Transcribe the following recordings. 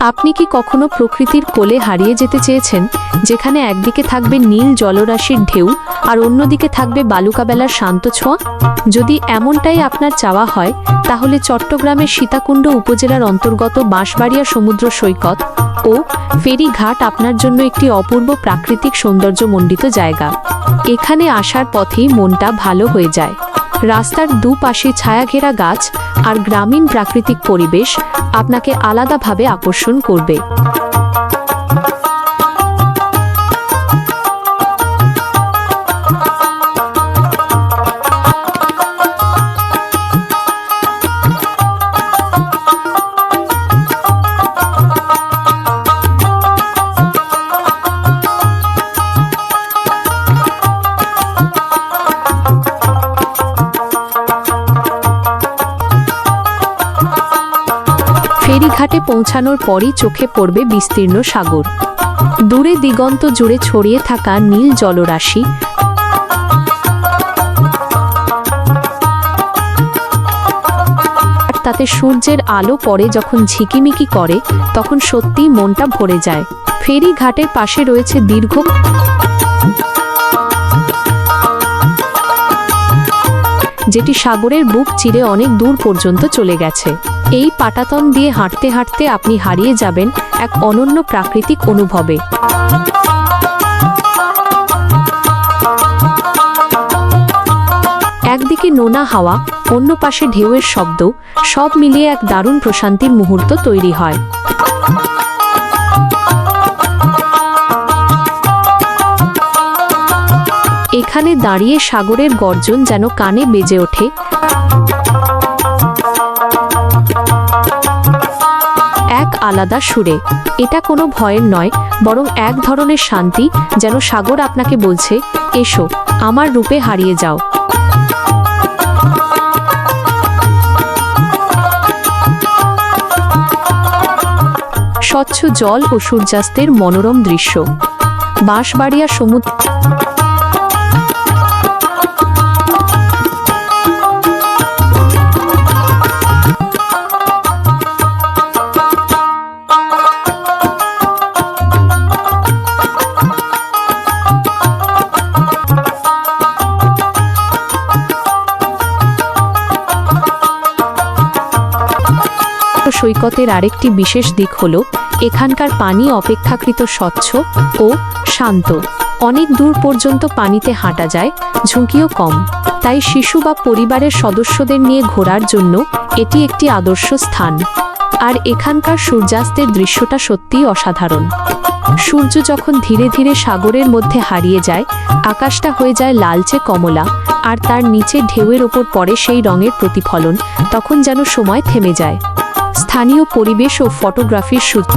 আপনি কি কখনো প্রকৃতির কোলে হারিয়ে যেতে চেয়েছেন, যেখানে একদিকে থাকবে নীল জলরাশির ঢেউ আর অন্যদিকে থাকবে বালুকাবেলার শান্ত ছোঁয়া? যদি এমনটাই আপনার চাওয়া হয়, তাহলে চট্টগ্রামের সীতাকুণ্ড উপজেলার অন্তর্গত বাঁশবাড়িয়া সমুদ্র সৈকত ও ফেরিঘাট আপনার জন্য একটি অপূর্ব প্রাকৃতিক সৌন্দর্যমণ্ডিত জায়গা। এখানে আসার পথেই মনটা ভালো হয়ে যায়। রাস্তার দুপাশে ছায়াঘেরা গাছ আর গ্রামীণ প্রাকৃতিক পরিবেশ আপনাকে আলাদাভাবে আকর্ষণ করবে। ফেরিঘাটে পৌঁছানোর পরই চোখে পড়বে বিস্তীর্ণ সাগর। দূরে দিগন্ত জুড়ে ছড়িয়ে থাকা নীল জলরাশি। তাতে সূর্যের আলো পড়ে যখন ঝিকিমিকি করে, তখন সত্যিই মনটা ভরে যায়। ফেরি ঘাটের পাশে রয়েছে দীর্ঘ যেটি সাগরের বুক চিরে অনেক দূর পর্যন্ত চলে গেছে। এই পাটাতন দিয়ে হাঁটতে হাঁটতে আপনি হারিয়ে যাবেন এক অনন্য প্রাকৃতিক অনুভবে। একদিকে নোনা হাওয়া, অন্য পাশে ঢেউয়ের শব্দ, সব মিলিয়ে এক দারুণ প্রশান্তির মুহূর্ত তৈরি হয়। এখানে দাঁড়িয়ে সাগরের গর্জন যেন কানে বেজে ওঠে। এক আলাদা সুরে। এটা কোনো ভয়ের নয়, বরং এক ধরনের শান্তি যেন সাগর আপনাকে বলছে, এসো, আমার রূপে হারিয়ে যাও। স্বচ্ছ জল ও সূর্যাস্তের মনোরম দৃশ্য। বাঁশবাড়িয়া সমুদ্র সৈকতের আরেকটি বিশেষ দিক হল, এখানকার পানি অপেক্ষাকৃত স্বচ্ছ ও শান্ত। অনেক দূর পর্যন্ত পানিতে হাঁটা যায়, ঝুঁকিও কম। তাই শিশু বা পরিবারের সদস্যদের নিয়ে ঘোরার জন্য এটি একটি আদর্শ স্থান। আর এখানকার সূর্যাস্তের দৃশ্যটা সত্যিই অসাধারণ। সূর্য যখন ধীরে ধীরে সাগরের মধ্যে হারিয়ে যায়, আকাশটা হয়ে যায় লালচে কমলা, আর তার নিচে ঢেউয়ের ওপর পড়ে সেই রঙের প্রতিফলন, তখন যেন সময় থেমে যায়। স্থানীয় পরিবেশ ও ফটোগ্রাফির সূত্র।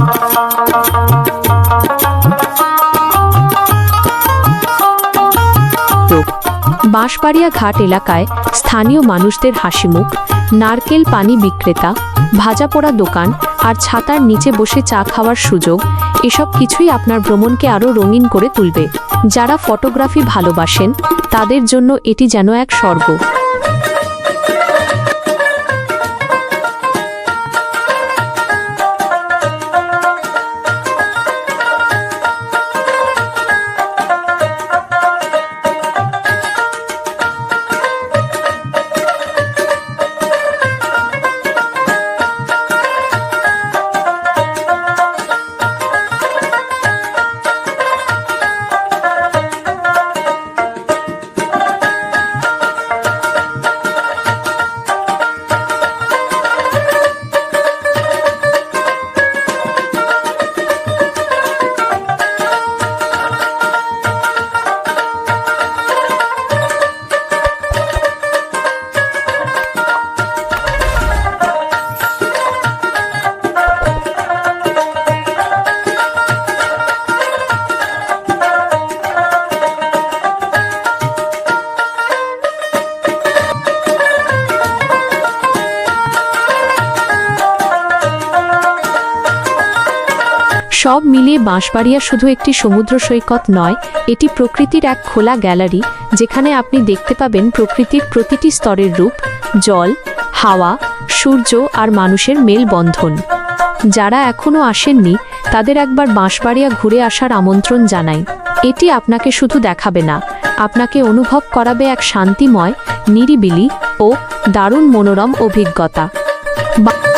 বাঁশবাড়িয়া ঘাট এলাকায় স্থানীয় মানুষদের হাসিমুখ, নারকেল পানি বিক্রেতা, ভাজা পোড়া দোকান আর ছাতার নিচে বসে চা খাওয়ার সুযোগ, এসব কিছুই আপনার ভ্রমণকে আরও রঙিন করে তুলবে। যারা ফটোগ্রাফি ভালোবাসেন, তাদের জন্য এটি যেন এক স্বর্গ। সব মিলিয়ে বাঁশবাড়িয়া শুধু একটি সমুদ্র সৈকত নয়, এটি প্রকৃতির এক খোলা গ্যালারি, যেখানে আপনি দেখতে পাবেন প্রকৃতির প্রতিটি স্তরের রূপ, জল, হাওয়া, সূর্য আর মানুষের মেলবন্ধন। যারা এখনও আসেননি, তাদের একবার বাঁশবাড়িয়া ঘুরে আসার আমন্ত্রণ জানাই। এটি আপনাকে শুধু দেখাবে না, আপনাকে অনুভব করাবে এক শান্তিময়, নিরিবিলি ও দারুণ মনোরম অভিজ্ঞতা। বা-